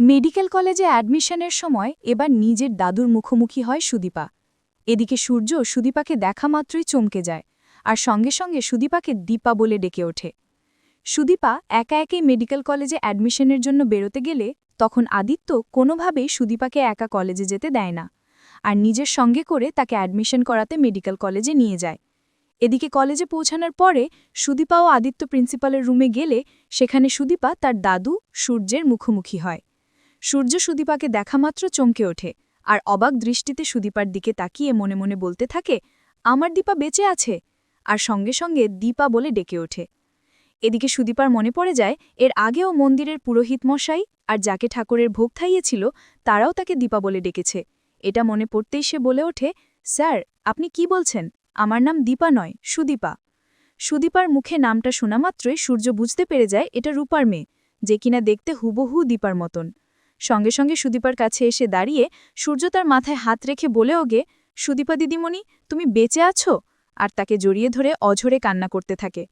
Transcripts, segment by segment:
Medical কলেজে অ্যাডমিশনের সময় এবার নিজের দাদুর মুখোমুখি হয় সুদীপা। এদিকে সূর্য সুদীপাকে দেখা মাত্রই চমকে যায়, আর সঙ্গে সঙ্গে সুদীপাকে দীপা বলে ডেকে ওঠে। সুদীপা একা একাই মেডিকেল কলেজে অ্যাডমিশনের জন্য বেরোতে গেলে তখন আদিত্য কোনোভাবেই সুদীপাকে একা কলেজে যেতে দেয় না, আর নিজের সঙ্গে করে তাকে অ্যাডমিশন করাতে মেডিকেল কলেজে নিয়ে যায়। এদিকে কলেজে পৌঁছানোর পরে সুদীপা ও আদিত্য প্রিন্সিপালের রুমে গেলে সেখানে সুদীপা তার দাদু সূর্যের মুখোমুখি হয়। সূর্য সুদীপাকে দেখামাত্র চমকে ওঠে, আর অবাক দৃষ্টিতে সুদীপার দিকে তাকিয়ে মনে মনে বলতে থাকে, আমার দীপা বেঁচে আছে? আর সঙ্গে সঙ্গে দীপা বলে ডেকে ওঠে। এদিকে সুদীপার মনে পড়ে যায়, এর আগেও মন্দিরের পুরোহিত মশাই আর যাকে ঠাকুরের ভোগ থাইয়েছিল তারাও তাকে দীপা বলে ডেকেছে। এটা মনে পড়তেই সে বলে ওঠে, স্যার, আপনি কি বলছেন? আমার নাম দীপা নয়, সুদীপা। সুদীপার মুখে নামটা শোনা মাত্রই সূর্য বুঝতে পেরে যায়, এটা রূপার মেয়ে, যে কিনা দেখতে হুবহু দীপার মতন। সঙ্গে সঙ্গে সুদীপার কাছে এসে দাঁড়িয়ে সূর্য তার মাথায় হাত রেখে বলে ওগে, সুদীপা দিদিমণি, তুমি বেঁচে আছো? আর তাকে জড়িয়ে ধরে অঝরে কান্না করতে থাকে।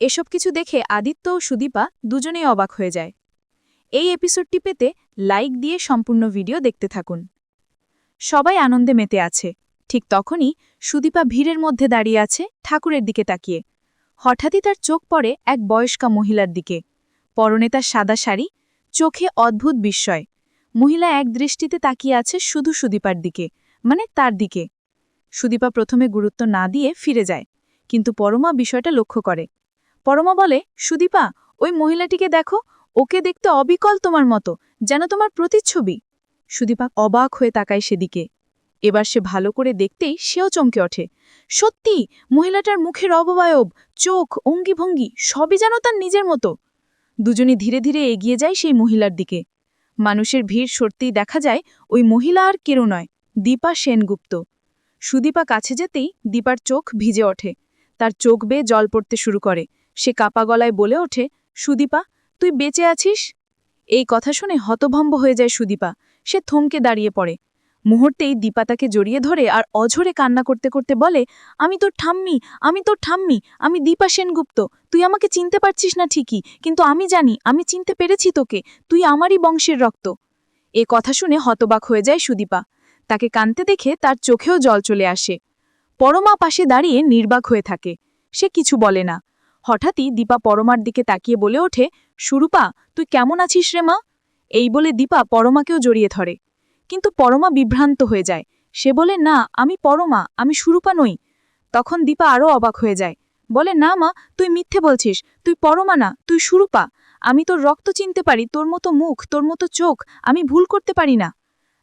এসব কিছু দেখে আদিত্য ও সুদীপা দুজনেই অবাক হয়ে যায়। এই এপিসোডটি পেতে লাইক দিয়ে সম্পূর্ণ ভিডিও দেখতে থাকুন। সবাই আনন্দে মেতে আছে। ঠিক তখনই সুদীপা ভিড়ের মধ্যে দাঁড়িয়ে আছে ঠাকুরের দিকে তাকিয়ে। হঠাৎই তার চোখ পড়ে এক বয়স্কা মহিলার দিকে। পরনে তার সাদা শাড়ি চোখে অদ্ভুত বিস্ময়। মহিলা এক দৃষ্টিতে তাকিয়ে আছে শুধু সুদীপার দিকে মানে তার দিকে। সুদীপা প্রথমে গুরুত্ব না দিয়ে ফিরে যায়, কিন্তু পরমা বিষয়টা লক্ষ্য করে। পরমা বলে, সুদীপা, ওই মহিলাটিকে দেখো, ওকে দেখতে অবিকল তোমার মতো, যেন তোমার প্রতিচ্ছবি। সুদীপা অবাক হয়ে তাকায় সেদিকে। এবার সে ভালো করে দেখতেই সেও চমকে ওঠে। সত্যি, মহিলাটার মুখের অববায়ব চোখ, অঙ্গিভঙ্গি, সবই যেন তার নিজের মতো। দুজনে ধীরে ধীরে এগিয়ে যায় সেই মহিলার দিকে। মানুষের ভিড় সরতেই দেখা যায়, ওই মহিলা আর কেউ নয়, দীপা সেনগুপ্ত। সুদীপা কাছে যেতেই দীপার চোখ ভিজে ওঠে। তার চোখ বেয়ে জল পড়তে শুরু করে। সে কাপা গলায় বলে ওঠে, সুদীপা, তুই বেঁচে আছিস? এই কথা শুনে হতভম্ব হয়ে যায় সুদীপা। সে থমকে দাঁড়িয়ে পড়ে। মুহূর্তেই দীপা তাকে জড়িয়ে ধরে আর অঝরে কান্না করতে করতে বলে, আমি তোর ঠাম্মি, আমি তোর ঠাম্মি, আমি দীপা সেনগুপ্ত। তুই আমাকে চিনতে পারছিস না ঠিকই, কিন্তু আমি জানি, আমি চিনতে পেরেছি তোকে। তুই আমারই বংশের রক্ত। এ কথা শুনে হতবাক হয়ে যায় সুদীপা। তাকে কানতে দেখে তার চোখেও জল চলে আসে। পরমা পাশে দাঁড়িয়ে নির্বাক হয়ে থাকে। সে কিছু বলে না। হঠাৎই দীপা পরমার দিকে তাকিয়ে বলে ওঠে, সুরূপা, তুই কেমন আছিস রে মা? এই বলে দীপা পরমাকেও জড়িয়ে ধরে। কিন্তু পরমা বিভ্রান্ত হয়ে যায়। সে বলে, না, আমি পরমা, আমি সুরূপা নই। তখন দীপা আরও অবাক হয়ে যায়। বলে, না মা, তুই মিথ্যে বলছিস। তুই পরমা না, তুই সুরূপা। আমি তোর রক্ত চিনতে পারি, তোর মতো মুখ, তোর মতো চোখ, আমি ভুল করতে পারি না।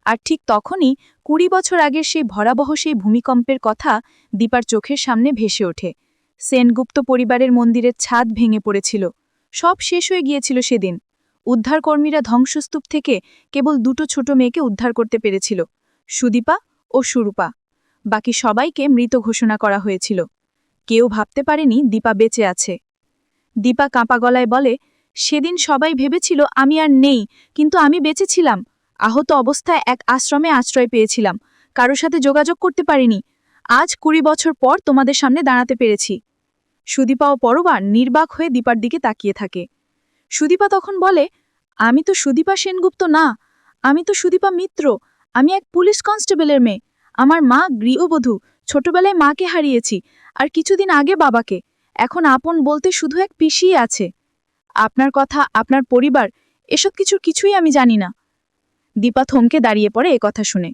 আর ঠিক তখনই, কুড়ি বছর আগের সেই ভরাবহ সেই ভূমিকম্পের কথা দীপার চোখের সামনে ভেসে ওঠে। সেনগুপ্ত পরিবারের মন্দিরের ছাদ ভেঙে পড়েছিল। সব শেষ হয়ে গিয়েছিল সেদিন। উদ্ধারকর্মীরা ধ্বংসস্তূপ থেকে কেবল দুটো ছোট মেয়েকে উদ্ধার করতে পেরেছিল, সুদীপা ও সুরূপা। বাকি সবাইকে মৃত ঘোষণা করা হয়েছিল। কেউ ভাবতে পারেনি দীপা বেঁচে আছে। দীপা কাঁপা গলায় বলে, সেদিন সবাই ভেবেছিল আমি আর নেই, কিন্তু আমি বেঁচেছিলাম। আহত অবস্থায় এক আশ্রমে আশ্রয় পেয়েছিলাম। কারও সাথে যোগাযোগ করতে পারিনি। আজ কুড়ি বছর পর তোমাদের সামনে দাঁড়াতে পেরেছি। সুদীপা ও পরবার নির্বাক হয়ে দীপার দিকে তাকিয়ে থাকে। সুদীপা তখন বলে, আমি তো সুদীপা সেনগুপ্ত না, আমি তো সুদীপা মিত্র, আমি এক পুলিশ কনস্টেবলের মেয়ে। আমার মা গৃহবধূ, ছোটবেলায় মাকে হারিয়েছি, আর কিছুদিন আগে বাবাকে। এখন আপন বলতে শুধু এক পিসিই আছে। আপনার কথা, আপনার পরিবার, এসব কিছুর কিছুই আমি জানি না। দীপা থমকে দাঁড়িয়ে পড়ে এ কথা শুনে।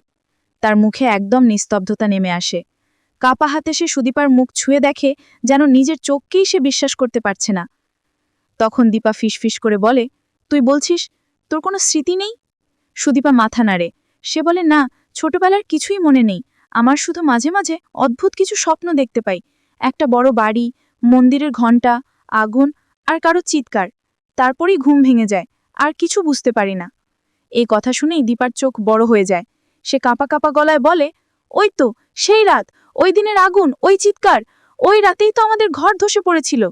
তার মুখে একদম নিস্তব্ধতা নেমে আসে। কাপা হাতে সে সুদীপার মুখ ছুঁয়ে দেখে যেন নিজের চোখকেই সে বিশ্বাস করতে পারছে না। তখন দীপা ফিসফিস করে বলে, তুই বলছিস তোর কোনো স্মৃতি নেই? সুদীপা মাথা নাড়ে। সে বলে, না, ছোটবেলার কিছুই মনে নেই। আমার শুধু মাঝে মাঝে অদ্ভুত কিছু স্বপ্ন দেখতে পাই। একটা বড় বাড়ি, মন্দিরের ঘণ্টা, আগুন আর কারও চিৎকার। তারপরেই ঘুম ভেঙে যায়, আর কিছু বুঝতে পারি না। এই কথা শুনেই দীপার চোখ বড় হয়ে যায়। সে কাঁপা কাঁপা গলায় বলে, ওই তো, সেই রাত, ওই দিনের আগুন, ওই চিৎকার, ওই রাতেই তো আমাদের ঘর ধসে পড়েছিল।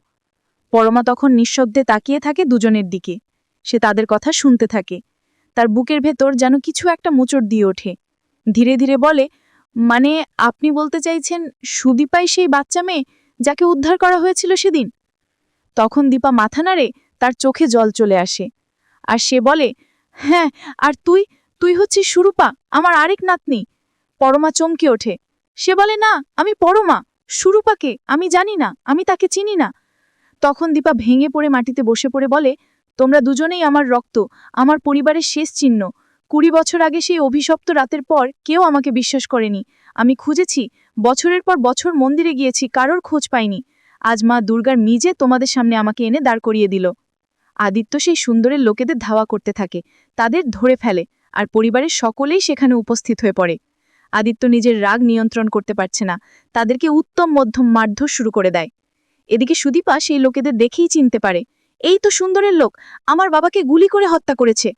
পরমা তখন নিঃশব্দে তাকিয়ে থাকে দুজনের দিকে। সে তাদের কথা শুনতে থাকে। তার বুকের ভেতর যেন কিছু একটা মোচড় দিয়ে ওঠে। ধীরে ধীরে বলে মানে আপনি বলতে চাইছেন সুদীপাই সেই বাচ্চা মেয়ে যাকে উদ্ধার করা হয়েছিল সেদিন? তখন দীপা মাথা নাড়ে, তার চোখে জল চলে আসে। আর সে বলে হ্যাঁ আর তুই? তুই হচ্ছিস সুরূপা, আমার আরেক নাতনি। পরমা চমকে ওঠে। সে বলে, না, আমি পরমা। সুরূপাকে, আমি জানি না, আমি তাকে চিনি না। তখন দীপা ভেঙে পড়ে মাটিতে বসে পড়ে বলে, তোমরা দুজনেই আমার রক্ত, আমার পরিবারের শেষ চিহ্ন। কুড়ি বছর আগে সেই অভিশপ্ত রাতের পর কেউ আমাকে বিশ্বাস করেনি। আমি খুঁজেছি, বছরের পর বছর মন্দিরে গিয়েছি, কারোর খোঁজ পাইনি। আজ মা দুর্গার মিজে তোমাদের সামনে আমাকে এনে দাঁড় করিয়ে দিল। আদিত্য সেই সুন্দরের লোকেদের ধাওয়া করতে থাকে, তাদের ধরে ফেলে, আর পরিবারের সকলেই সেখানে উপস্থিত হয়ে পড়ে। আদিত্য নিজের রাগ নিয়ন্ত্রণ করতে পারছে না, তাদেরকে উত্তম মধ্যম মারধর শুরু করে দেয়। এদিকে সুদীপা সেই লোকেদের দেখেই চিনতে পারে। এই তো সুন্দরের লোক, আমার বাবাকে গুলি করে হত্যা করেছে।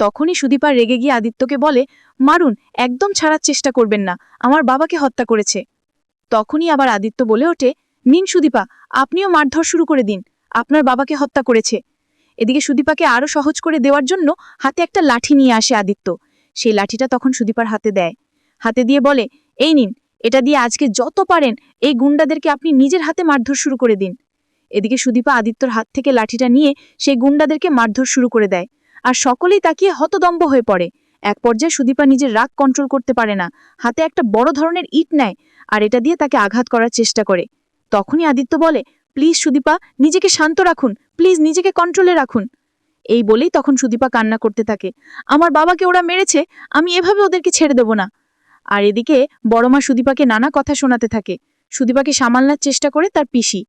তখনই সুদীপা রেগে গিয়ে আদিত্যকে বলে, মারুন, একদম ছাড়ার চেষ্টা করবেন না, আমার বাবাকে হত্যা করেছে। তখনই আবার আদিত্য বলে ওঠে, নিন সুদীপা, আপনিও মারধর শুরু করে দিন, আপনার বাবাকে হত্যা করেছে। এদিকে সুদীপাকে আরও সহজ করে দেওয়ার জন্য হাতে একটা লাঠি নিয়ে আসে আদিত্য। সেই লাঠিটা তখন সুদীপার হাতে দেয়। হাতে দিয়ে বলে, এই নিন এটা দিয়ে আজকে যত পারেন এই গুন্ডাদেরকে আপনি নিজের হাতে মারধর শুরু করে দিন। এদিকে সুদীপা আদিত্যর হাত থেকে লাঠিটা নিয়ে সেই গুন্ডাদেরকে মারধর শুরু করে দেয়। আর সকলেই তাকিয়ে হতদম্ব হয়ে পড়ে। এক পর্যায়ে সুদীপা নিজের রাগ কন্ট্রোল করতে পারে না। হাতে একটা বড় ধরনের ইট নেয় আর এটা দিয়ে তাকে আঘাত করার চেষ্টা করে। তখনই আদিত্য বলে, প্লিজ সুদীপা, নিজেকে শান্ত রাখুন। প্লিজ নিজেকে কন্ট্রোলে রাখুন। এই বলেই তখন সুদীপা কান্না করতে থাকে। আমার বাবাকে ওরা মেরেছে, আমি এভাবে ওদেরকে ছেড়ে দেব না। আর এদিকে বড়মা সুদীপাকে নানা কথা শোনাতে থাকে। সুদীপাকে সামালনার চেষ্টা করে তার পিসি।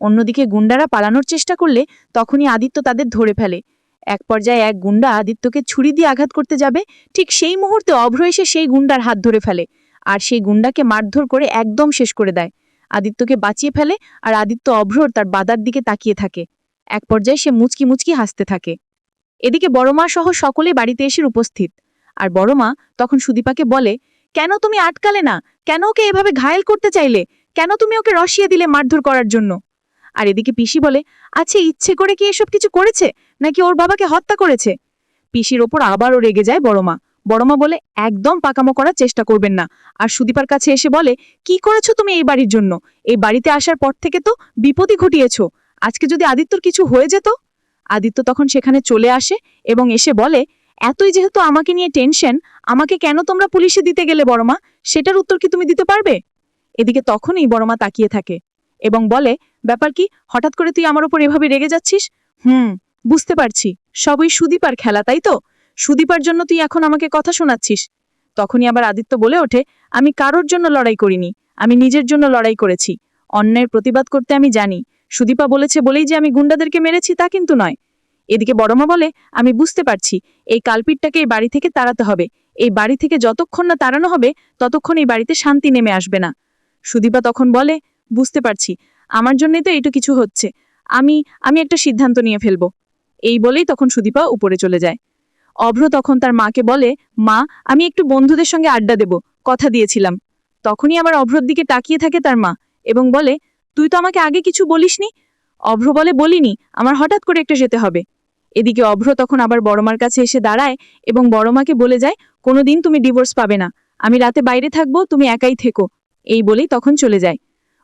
অন্যদিকে গুন্ডারা পালানোর চেষ্টা করলে তখনই আদিত্য তাদের ধরে ফেলে। এক পর্যায়ে এক গুন্ডা আদিত্যকে ছুরি দিয়ে আঘাত করতে যাবে, ঠিক সেই মুহূর্তে অভ্র এসে সেই গুন্ডার হাত ধরে ফেলে আর সেই গুন্ডাকে মারধর করে একদম শেষ করে দেয়। আদিত্যকে বাঁচিয়ে ফেলে আর আদিত্য অভ্রর তার বাদার দিকে তাকিয়ে থাকে। এক পর্যায়ে সে মুচকি মুচকি হাসতে থাকে। এদিকে বড়মা সহ সকলে বাড়িতে এসে উপস্থিত। আর বড়মা তখন সুদীপাকে বলে কেন তুমি আটকালে না? কেন ওকে এভাবে ঘায়েল করতে চাইলে? কেন তুমি ওকে রসিয়ে দিলে মারধর করার জন্য? আর এদিকে পিসি বলে আচ্ছা ইচ্ছে করে কি এসব কিছু করেছে? নাকি ওর বাবাকে হত্যা করেছে? পিসির ওপর আবারও রেগে যায় বড়মা। বড়মা বলে, একদম পাকামো করার চেষ্টা করবেন না। আর সুদীপার কাছে এসে বলে, কি করেছ তুমি এই বাড়ির জন্য? এই বাড়িতে আসার পর থেকে তো বিপদই ঘটিয়েছ। আজকে যদি আদিত্যর কিছু হয়ে যেত? আদিত্য তখন সেখানে চলে আসে এবং এসে বলে এতই যেহেতু আমাকে নিয়ে টেনশন আমাকে কেন তোমরা পুলিশে দিতে গেলে বড়মা? সেটার উত্তর কি তুমি দিতে পারবে? এদিকে তখনই বড়মা তাকিয়ে থাকে এবং বলে, ব্যাপার কি? হঠাৎ করে তুই আমার উপর এভাবে রেগে যাচ্ছিস? হুম, বুঝতে পারছি। সবই সুদীপার খেলা, তাই তো? সুদীপার জন্য তুই এখন আমাকে কথা শোনাচ্ছিস। তখনই আবার আদিত্য বলে ওঠে, আমি কারোর জন্য লড়াই করিনি, আমি নিজের জন্য লড়াই করেছি। অন্যায়ের প্রতিবাদ করতে আমি জানি। সুদীপা বলেছে বলেই যে আমি গুন্ডাদেরকে মেরেছি তা কিন্তু নয়। এদিকে বড়মা বলে, আমি বুঝতে পারছি। এই কালপিটটাকে এই বাড়ি থেকে তাড়াতে হবে। এই বাড়ি থেকে যতক্ষণ না তাড়ানো হবে, ততক্ষণ এই বাড়িতে শান্তি নেমে আসবে না। সুদীপা তখন বলে, বুঝতে পারছি। আমার জন্যই তো এইটু কিছু হচ্ছে। আমি আমি একটা সিদ্ধান্ত নিয়ে ফেলব। এই বলেই তখন সুদীপা উপরে চলে যায়। অভ্র তখন তার মাকে বলে, মা, আমি একটু বন্ধুদের সঙ্গে আড্ডা দেব। কথা দিয়েছিলাম। তখনই আবার অভ্রর দিকে তাকিয়ে থাকে তার মা এবং বলে, তুই তো আমাকে আগে কিছু বলিসনি? অভ্র বলে, বলিনি। আমার হঠাৎ করে একটা যেতে হবে। এদিকে অভ্র তখন আবার বড়মার কাছে এসে দাঁড়ায় এবং বড়মাকে বলে যায়, কোনোদিন তুমি ডিভোর্স পাবে না। আমি রাতে বাইরে থাকব, তুমি একাই থেকো। এই বলেই তখন চলে যায়।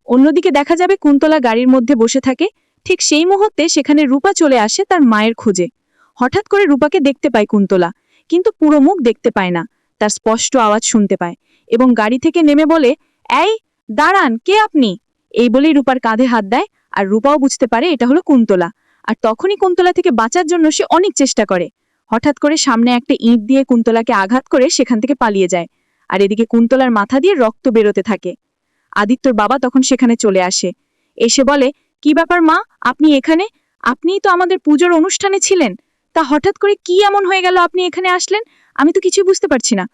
অন্যদিকে দেখা যাবে কুন্তলা গাড়ির মধ্যে বসে থাকে। ঠিক সেই মুহূর্তে সেখানে রূপা চলে আসে তার মায়ের খোঁজে। হঠাৎ করে রূপাকে দেখতে পায় কুন্তলা, কিন্তু পুরো মুখ দেখতে পায় না। তার স্পষ্ট আওয়াজ শুনতে পায় এবং গাড়ি থেকে নেমে বলে, এই, দাঁড়ান, কে আপনি? এই বলেই রূপার কাঁধে হাত দেয় আর রূপাও বুঝতে পারে এটা হলো কুন্তলা। আর তখনই কুন্তলা থেকে বাঁচার জন্য সে অনেক চেষ্টা করে। হঠাৎ করে সামনে একটা ইঁট দিয়ে কুন্তলাকে আঘাত করে সেখান থেকে পালিয়ে যায়। আর এদিকে কুন্তলার মাথা দিয়ে রক্ত বেরোতে থাকে। আদিত্যর বাবা তখন সেখানে চলে আসে। এসে বলে, কি ব্যাপার মা? আপনি এখানে? আপনিই তো আমাদের পুজোর অনুষ্ঠানে ছিলেন। তা হঠাৎ করে কি এমন হয়ে গেল আপনি এখানে আসলেন? আমি তো কিছুই বুঝতে পারছি না।